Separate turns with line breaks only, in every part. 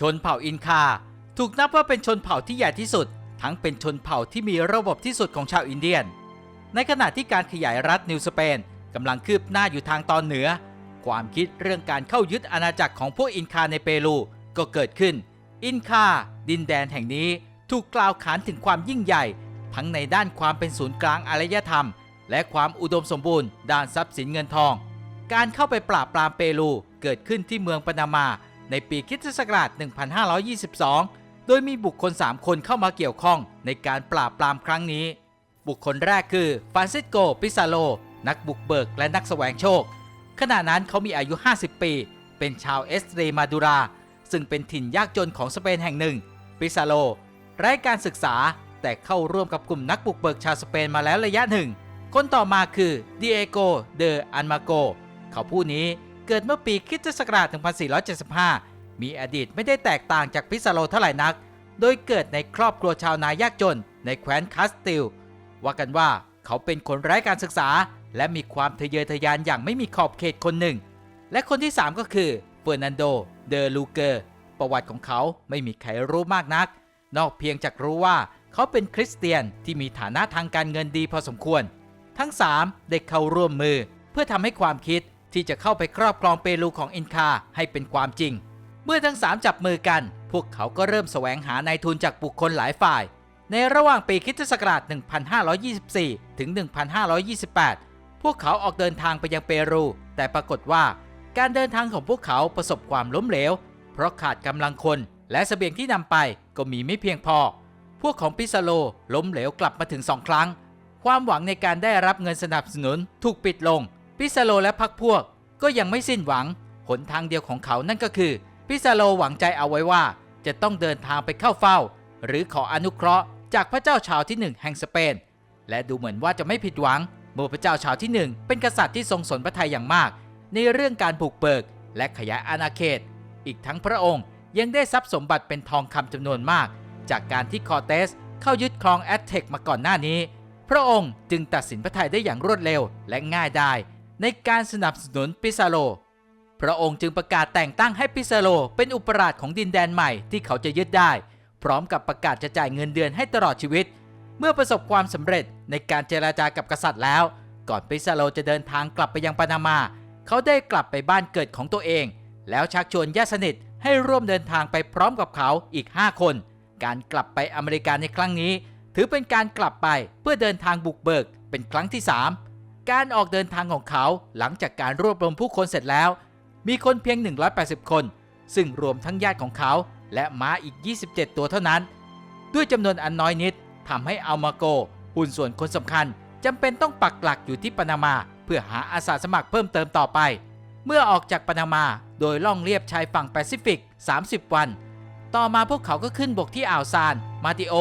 ชนเผ่าอินคา ถูกนับว่าเป็นชนเผ่าที่ใหญ่ที่สุด ทั้งเป็นชนเผ่าที่มีระบบที่สุดของชาวอินเดียน ในขณะที่การขยายรัฐนิวสเปนกำลังคืบหน้าอยู่ทางตอนเหนือ ความคิดเรื่องการเข้ายึดอาณาจักรของพวกอินคาในเปรูก็เกิดขึ้น อินคา ดินแดนแห่งนี้ถูกกล่าวขานถึงความยิ่งใหญ่ ทั้งในด้านความเป็นศูนย์กลางอารยธรรม และความอุดมสมบูรณ์ ด้านทรัพย์สินเงินทอง การเข้าไปปราบปรามเปรูเกิดขึ้นที่เมืองปานามา ในปีคริสตศักราช 1522 โดยมีบุคคล 3 คนเข้ามาเกี่ยวข้องในการปราบปรามครั้งนี้ บุคคลแรกคือฟรานซิสโก ปิซาโล นักบุกเบิกและนักแสวงโชค ขณะนั้นเขามีอายุ 50 ปี เป็นชาวเอสเตรมาดูรา ซึ่งเป็นถิ่นยากจนของสเปนแห่งหนึ่ง ปิซาโลไร้การศึกษาแต่เข้าร่วมกับกลุ่มนักบุกเบิกชาวสเปนมาแล้วระยะหนึ่ง คนต่อมาคือดิเอโก เดออันมาโก เขาผู้นี้ เกิดเมื่อปีคริสตศักราช1475 มีอดีตไม่ได้แตกต่างจากปิซาโลเท่าไหร่นัก โดยเกิดในครอบครัวชาวนายากจน ในแคว้นคาสติล ว่ากันว่าเขาเป็นคนไร้การศึกษา และมีความทะเยอทะยานอย่างไม่มีขอบเขตคนหนึ่ง และคนที่ 3 ก็คือเฟอร์นันโด เดอลูเกอร์ ประวัติของเขาไม่มีใครรู้มากนัก นอกเพียงจากรู้ว่าเขาเป็นคริสเตียนที่มีฐานะทางการเงินดีพอสมควร ทั้ง 3 ได้เข้าร่วมมือเพื่อทำให้ความคิด ที่จะเข้าไปครอบครองเปรูของอินคาให้เป็นความจริง เมื่อทั้ง 3 จับมือกัน พวกเขาก็เริ่มแสวงหานายทุนจากบุคคลหลายฝ่าย ในระหว่างปีคริสตศักราช 1524 ถึง 1528 พวกเขาออกเดินทางไปยังเปรู แต่ปรากฏว่า การเดินทางของพวกเขาประสบความล้มเหลว เพราะขาดกำลังคนและเสบียงที่นำไปก็มีไม่เพียงพอ พวกของปิซาโลล้มเหลวกลับมาถึงสองครั้ง ความหวังในการได้รับเงินสนับสนุนถูกปิดลง ปิซาโลและพรรคพวกก็ยังไม่สิ้นหวัง หนทางเดียวของเขานั่นก็คือ ปิซาโลหวังใจเอาไว้ว่าจะต้องเดินทางไปเข้าเฝ้า หรือขออนุเคราะห์จากพระเจ้าชาวที่หนึ่งแห่งสเปน และดูเหมือนว่าจะไม่ผิดหวังเมื่อพระเจ้าชาวที่หนึ่งเป็นกษัตริย์ที่ทรงสนพระทัยอย่างมาก ในเรื่องการบุกเบิก และขยายอาณาเขต อีกทั้งพระองค์ยังได้ทรัพย์สมบัติเป็นทองคำจำนวนมาก จากการที่คอเตสเข้ายึดครองแอตเทกมาก่อนหน้านี้ พระองค์จึงตัดสินพระทัยได้อย่างรวดเร็วและง่ายดาย ในการสนับสนุนปิซาโล พระองค์จึงประกาศแต่งตั้งให้ปิซาโลเป็นอุปราชของดินแดนใหม่ที่เขาจะยึดได้ พร้อมกับประกาศจะจ่ายเงินเดือนให้ตลอดชีวิต เมื่อประสบความสำเร็จในการเจราจากับกษัตริย์แล้ว ก่อนปิซาโลจะเดินทางกลับไปยังปานามา เขาได้กลับไปบ้านเกิดของตัวเอง แล้วชักชวนญาติสนิทให้ร่วมเดินทางไปพร้อมกับเขาอีก 5 คน การกลับไปอเมริกาในครั้งนี้ ถือเป็นการกลับไปเพื่อเดินทางบุกเบิกเป็นครั้งที่ 3 การออกเดินทางของเขาหลังจากการรวบรวมผู้คนเสร็จแล้ว มีคนเพียง 180 คน ซึ่งรวมทั้งญาติของเขา และม้าอีก 27 ตัวเท่านั้น ด้วยจำนวนอันน้อยนิดทำให้อัลมาโกหุ้นส่วนคนสำคัญจำเป็นต้องปักหลักอยู่ที่ปานามา เพื่อหาอาสาสมัครเพิ่มเติมต่อไป เมื่อออกจากปานามาโดยล่องเลียบชายฝั่งแปซิฟิก 30 วัน ต่อมาพวกเขาก็ขึ้นบกที่อ่าวซานมาติโอ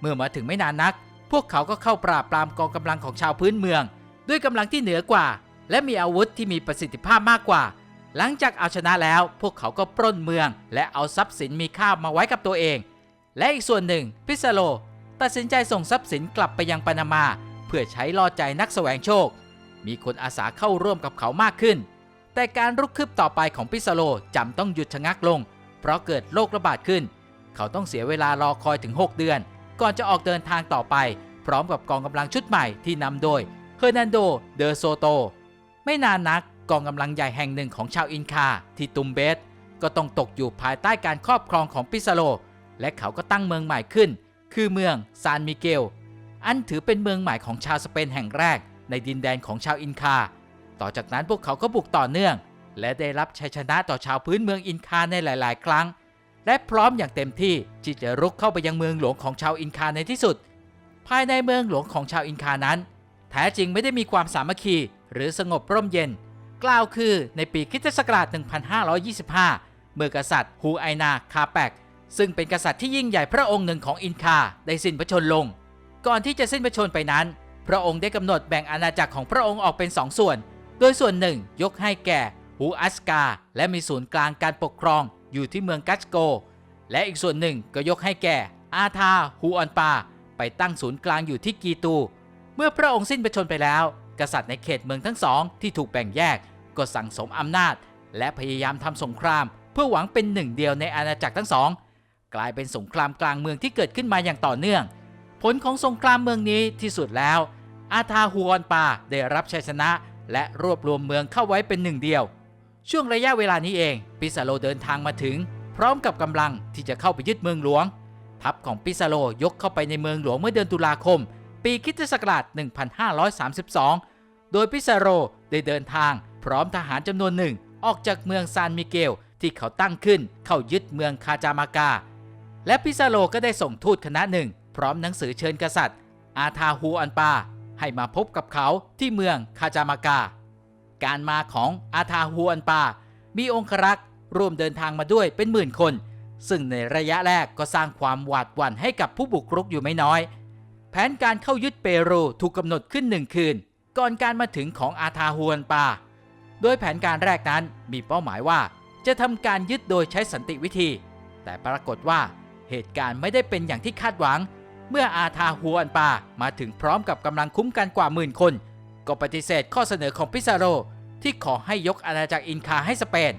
เมื่อมาถึงไม่นานนัก พวกเขาก็เข้าปราบปรามกองกำลังของชาวพื้นเมือง ด้วยกำลังที่เหนือกว่า และมีอาวุธที่มีประสิทธิภาพมากกว่า หลังจากเอาชนะแล้ว พวกเขาก็ปล้นเมือง และเอาทรัพย์สินมีค่ามาไว้กับตัวเอง และอีกส่วนหนึ่งพิซาโลตัดสินใจส่งทรัพย์สินกลับไปยังปานามา เพื่อใช้ล่อใจนักแสวงโชค มีคนอาสาเข้าร่วมกับเขามากขึ้น แต่การรุกคืบต่อไปของพิซาโลจำต้องหยุดชะงักลง เพราะเกิดโรคระบาดขึ้น เขาต้องเสียเวลารอคอยถึง 6 เดือน ก่อนจะออกเดินทางต่อไป พร้อมกับกองกำลังชุดใหม่ที่นำโดย ฮอร์นันโด เดอโซโต ไม่นานนักกองกำลังใหญ่แห่งหนึ่งของชาวอินคาที่ตุมเบส ก็ต้องตกอยู่ภายใต้การครอบครองของปิซาโล และเขาก็ตั้งเมืองใหม่ขึ้น คือเมืองซานมิเกล อันถือเป็นเมืองใหม่ของชาวสเปนแห่งแรก ในดินแดนของชาวอินคา ต่อจากนั้นพวกเขาก็บุกต่อเนื่อง และได้รับชัยชนะต่อชาวพื้นเมืองอินคาในหลาย ๆ ครั้ง และพร้อมอย่างเต็มที่ที่จะรุกเข้าไปยังเมืองหลวงของชาวอินคาในที่สุด ภายในเมืองหลวงของชาวอินคานั้น แท้จริงไม่ได้มีความสามัคคี หรือสงบร่มเย็น กล่าวคือในปีคิศักราช 1525 เมื่อกษัตริย์ฮูไอนาคาแปก ซึ่งเป็นกษัตริย์ที่ยิ่งใหญ่พระองค์หนึ่งของอินคาได้สิ้นพระชนลง ก่อนที่จะสิ้นพระชนไปนั้น พระองค์ได้กำหนดแบ่งอาณาจักรของพระองค์ออกเป็นสองส่วน โดยส่วนหนึ่งยกให้แก่ฮูอัสกา และมีศูนย์กลางการปกครองอยู่ที่เมืองกัสโก และอีกส่วนหนึ่งก็ยกให้แก่อาธาฮูออนปา ไปตั้งศูนย์กลางอยู่ที่กีตู เมื่อพระองค์สิ้นพระชนไปแล้ว กษัตริย์ในเขตเมืองทั้งสองที่ถูกแบ่งแยกก็สั่งสมอำนาจ และพยายามทำสงคราม เพื่อหวังเป็นหนึ่งเดียวในอาณาจักรทั้งสอง กลายเป็นสงครามกลางเมืองที่เกิดขึ้นมาอย่างต่อเนื่อง ผลของสงครามเมืองนี้ที่สุดแล้ว อาธาฮูออนปาได้รับชัยชนะ และรวบรวมเมืองเข้าไว้เป็นหนึ่งเดียว ช่วงระยะเวลานี้เอง ปิซาโลเดินทางมาถึง พร้อมกับกำลังที่จะเข้าไปยึดเมืองหลวง ทัพของปิซาโลยกเข้าไปในเมืองหลวงเมื่อเดือนตุลาคม ปีคิตศักราช 1532 โดยปิซาโรได้เดินทางพร้อมทหารจำนวนหนึ่ง ออกจากเมืองซานมิเกลที่เขาตั้งขึ้นเข้ายึดเมืองคาจามากา และปิซาโลก็ได้ส่งทูตคณะหนึ่ง พร้อมหนังสือเชิญกษัตริย์ อาธาฮูอันปา ให้มาพบกับเขาที่เมืองคาจามากา การมาของอาธาฮูอันปา มีองครักษ์ร่วมเดินทางมาด้วยเป็นหมื่นคน ซึ่งในระยะแรกก็สร้างความหวาดหวั่นให้กับผู้บุกรุกอยู่ไม่น้อย แผนการเข้ายึดเปรูถูกกำหนดขึ้นหนึ่งคืน ก่อนการมาถึงของอาธาฮวนปา โดยแผนการแรกนั้นมีเป้าหมายว่า จะทำการยึดโดยใช้สันติวิธี แต่ปรากฏว่าเหตุการณ์ไม่ได้เป็นอย่างที่คาดหวัง เมื่ออาธาฮวนปามาถึงพร้อมกับกำลังคุ้มกันกว่าหมื่นคน ก็ปฏิเสธข้อเสนอของปิซาโรที่ขอให้ยกอาณาจักรอินคาให้สเปน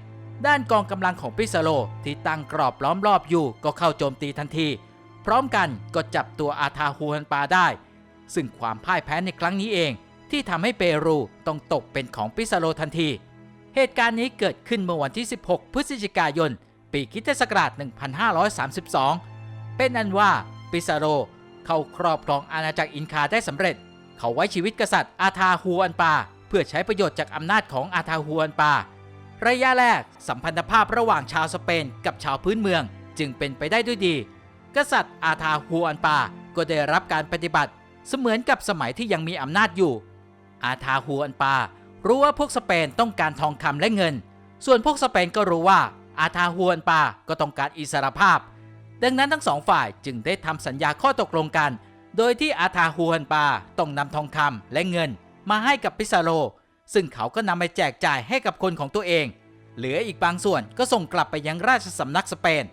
ด้านกองกำลังของปิซาโลที่ตั้งกรอบล้อมรอบอยู่ก็เข้าโจมตีทันที พร้อมกันก็จับตัวอาธาฮูฮันปาได้ ซึ่งความพ่ายแพ้ในครั้งนี้เองที่ทำให้เปรูต้องตกเป็นของปิซาโลทันที เหตุการณ์นี้เกิดขึ้นเมื่อวันที่ 16 พฤศจิกายน ปีคริสตศักราช 1532 เป็นอันว่าปิซาโรเข้าครอบครองอาณาจักรอินคาได้สำเร็จ เขาไว้ชีวิตกษัตริย์อาธาฮูอันปา เพื่อใช้ประโยชน์จากอำนาจของอาธาฮูอันปา ระยะแรกสัมพันธภาพระหว่างชาวสเปนกับชาวพื้นเมือง จึงเป็นไปได้ด้วยดี กษัตริย์อาธาฮูอันปา ก็ได้รับการปฏิบัติ เสมือนกับสมัยที่ยังมีอำนาจอยู่ อาธาฮูอันปา รู้ว่าพวกสเปนต้องการทองคำและเงิน ส่วนพวกสเปนก็รู้ว่าอาธาฮูอันปา ก็ต้องการอิสรภาพ ดังนั้นทั้งสองฝ่ายจึงได้ทำสัญญาข้อตกลงกัน โดยที่อาธาฮูอันปาต้องนำทองคำและเงิน มาให้กับปิซาโลซึ่งเขาก็นำไปแจกจ่ายให้กับคนของตัวเอง เหลืออีกบางส่วนก็ส่งกลับไปยังราชสำนักสเปน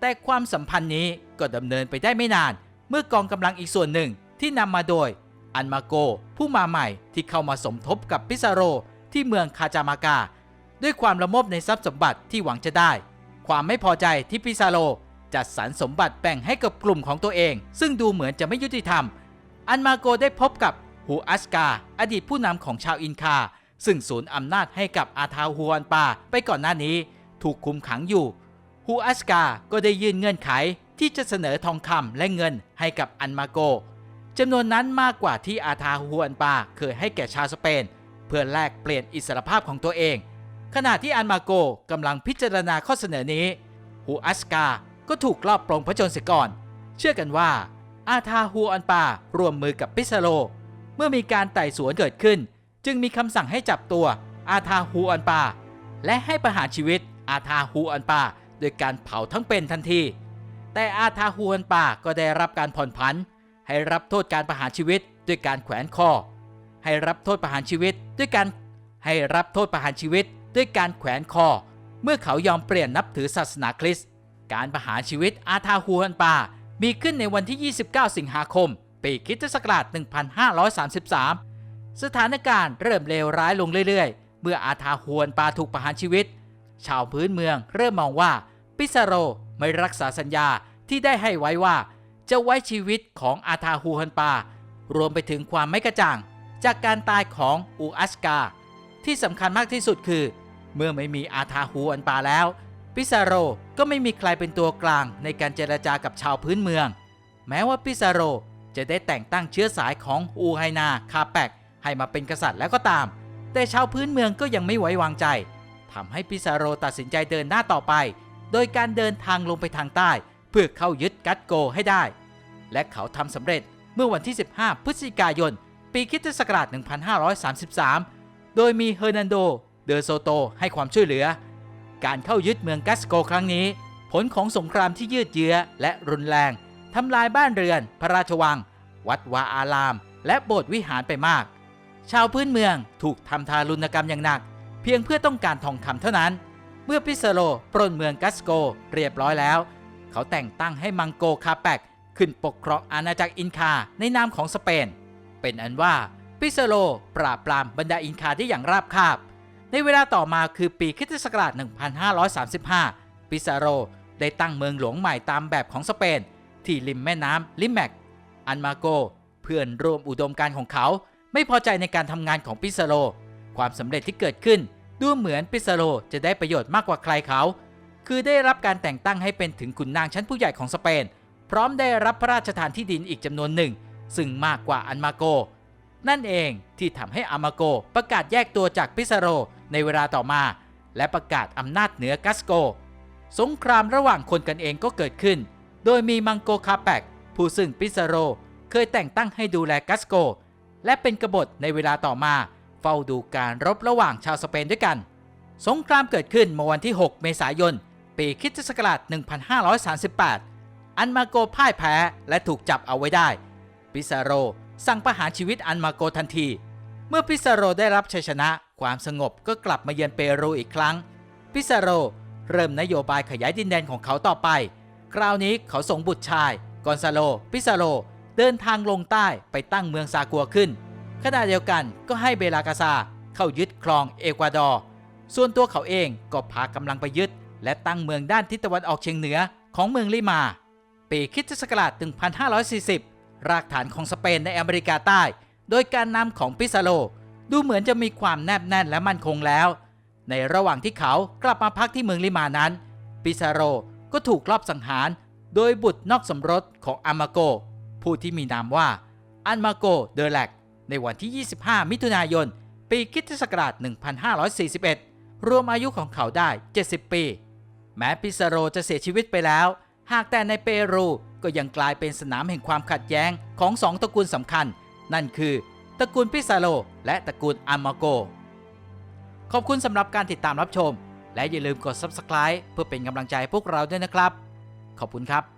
แต่ความสัมพันธ์นี้ก็ดำเนินไปได้ไม่นาน เมื่อกองกำลังอีกส่วนหนึ่งที่นำมาโดย อันมาโกผู้มาใหม่ที่เข้ามาสมทบกับปิซาโรที่เมืองคาจามากา ด้วยความละโมบในทรัพย์สมบัติที่หวังจะได้ ความไม่พอใจที่ปิซาโรจัดสรรสมบัติแบ่งให้กับกลุ่มของตัวเอง ซึ่งดูเหมือนจะไม่ยุติธรรม อันมาโกได้พบกับฮูอัสกา อดีตผู้นำของชาวอินคา ซึ่งสูญอำนาจให้กับอาธาฮวนปาไปก่อนหน้านี้ ถูกคุมขังอยู่ ฮูอัสกาก็ได้ยื่นเงื่อนไขที่จะเสนอทองคำและเงินให้กับอันมาโกจำนวนนั้นมากกว่าที่อาธาฮวนปาเคยให้แก่ชาวสเปน เพื่อแลกเปลี่ยนอิสรภาพของตัวเอง ขณะที่อันมาโกกำลังพิจารณาข้อเสนอนี้ฮูอัสกาก็ถูกลอบปลงพระชนเสียก่อน เชื่อกันว่า อาธาฮูอันปาร่วมมือกับปิซาโล เมื่อมีการไต่สวนเกิดขึ้น จึงมีคำสั่งให้จับตัวอาธาฮูอันปา และให้ประหารชีวิตอาธาฮูอันปา โดยการเผาทั้งเป็นทันที แต่อาธาฮูอันปาก็ได้รับการผ่อนผัน ให้รับโทษการประหารชีวิตด้วยการแขวนคอ ให้รับโทษประหารชีวิตด้วยการให้รับโทษประหารชีวิตด้วยการแขวนคอ เมื่อเขายอมเปลี่ยนนับถือศาสนาคริสต์การประหารชีวิตอาธาฮูฮันปามีขึ้นในวันที่ 29 สิงหาคม ปีคริสตศักราช 1533 สถานการณ์เริ่มเลวร้ายลงเรื่อยๆ เมื่ออาธาฮูฮันปาถูกประหารชีวิต ชาวพื้นเมืองเริ่มมองว่าปิซาโรไม่รักษาสัญญาที่ได้ให้ไว้ว่า จะไว้ชีวิตของอาธาฮูฮันปา รวมไปถึงความไม่กระจ่าง จากการตายของอูอัสกา ที่สำคัญมากที่สุดคือ เมื่อไม่มีอาธาฮูอันปาแล้ว ปิซาโรก็ไม่มีใครเป็นตัวกลางในการเจรจากับชาวพื้นเมือง แม้ว่าปิซาโรจะได้แต่งตั้งเชื้อสายของอูไฮนาคาแปกให้มาเป็นกษัตริย์แล้วก็ตาม แต่ชาวพื้นเมืองก็ยังไม่ไว้วางใจ ทำให้ปิซาโรตัดสินใจเดินหน้าต่อไป โดยการเดินทางลงไปทางใต้ เพื่อเข้ายึดกัตโกให้ได้ และเขาทำสำเร็จเมื่อวันที่ 15 พฤศจิกายน ปีคิตศักราช 1533 โดยมีเฮอร์นันโด เดอโซโตให้ความช่วยเหลือ การเข้ายึดเมืองกัสโกครั้งนี้ ผลของสงครามที่ยืดเยื้อและรุนแรงทำลายบ้านเรือน พระราชวัง วัดวาอาราม และโบสถ์วิหารไปมาก ชาวพื้นเมืองถูกทำทารุณกรรมอย่างหนัก พียงเพื่อต้องการทองคำเท่านั้น เมื่อปิซโลปล้นเมืองกัสโกเรียบร้อยแล้ว เขาแต่งตั้งให้มังโกคาแปกขึ้นปกครองอาณาจักรอินคาในนามของสเปน เป็นอันว่าปิซโลปราบปรามบรรดาอินคาได้อย่างราบคาบ ในเวลาต่อมาคือปีคริสตศักราช1535ปิซาโรได้ตั้งเมืองหลวงใหม่ตามแบบของสเปน ที่ริมแม่น้ำลิมแมก อันมาโก เพื่อนร่วมอุดมการของเขา ไม่พอใจในการทำงานของปิซาโรความสำเร็จที่เกิดขึ้น ดูเหมือนปิซาโรจะได้ประโยชน์มากกว่าใครเขา คือได้รับการแต่งตั้งให้เป็นถึงขุนนางชั้นผู้ใหญ่ของสเปน พร้อมได้รับพระราชทานที่ดินอีกจำนวนหนึ่ง ซึ่งมากกว่าอันมาโก นั่นเองที่ทำให้อามาโกประกาศแยกตัวจากปิซาโรในเวลาต่อมา และประกาศอำนาจเหนือกัสโก สงครามระหว่างคนกันเองก็เกิดขึ้น โดยมีมังโกคาแปกผู้ซึ่งปิซาโรเคยแต่งตั้งให้ดูแลกัสโก และเป็นกบฏในเวลาต่อมา เฝ้าดูการรบระหว่างชาวสเปนด้วยกัน สงครามเกิดขึ้นเมื่อวันที่ 6 เมษายน ปีคริสตศักราช 1538 อันมาโกพ่ายแพ้และถูกจับเอาไว้ได้ ปิซาโรสั่งประหารชีวิตอันมาโกทันที เมื่อปิซาโรได้รับชัยชนะความสงบก็กลับมาเยือนเปรูอีกครั้ง ปิซาโรเริ่มนโยบายขยายดินแดนของเขาต่อไป คราวนี้เขาส่งบุตรชาย กอนซาโล ปิซาโรเดินทางลงใต้ไปตั้งเมืองซากัวขึ้น ขณะเดียวกันก็ให้เบลากาซาเข้ายึดครองเอกวาดอร์ ส่วนตัวเขาเองก็พากำลังไปยึด และตั้งเมืองด้านทิศตะวันออกเฉียงเหนือของเมืองลิมา ปีคิสตศักราช1540 รากฐานของสเปนในอเมริกาใต้ โดยการนำของปิซาโล ดูเหมือนจะมีความแนบแน่นและมั่นคงแล้ว ในระหว่างที่เขากลับมาพักที่เมืองลิมานั้น ปิซาโรก็ถูกลอบสังหาร โดยบุตรนอกสมรสของอามาโก ผู้ที่มีนามว่าอันมาโกเดอแลก ในวันที่ 25 มิถุนายน ปีคริสตศักราช 1541 รวมอายุของเขาได้ 70 ปี แม้ปิซาโรจะเสียชีวิตไปแล้ว หากแต่ในเปรูก็ยังกลายเป็นสนามแห่งความขัดแย้งของสองตระกูลสำคัญ นั่นคือ ตระกูลปิซาโรและตระกูลอามาโก ขอบคุณสำหรับการติดตามรับชม และอย่าลืมกด Subscribe เพื่อเป็นกำลังใจพวกเราด้วยนะครับ ขอบคุณครับ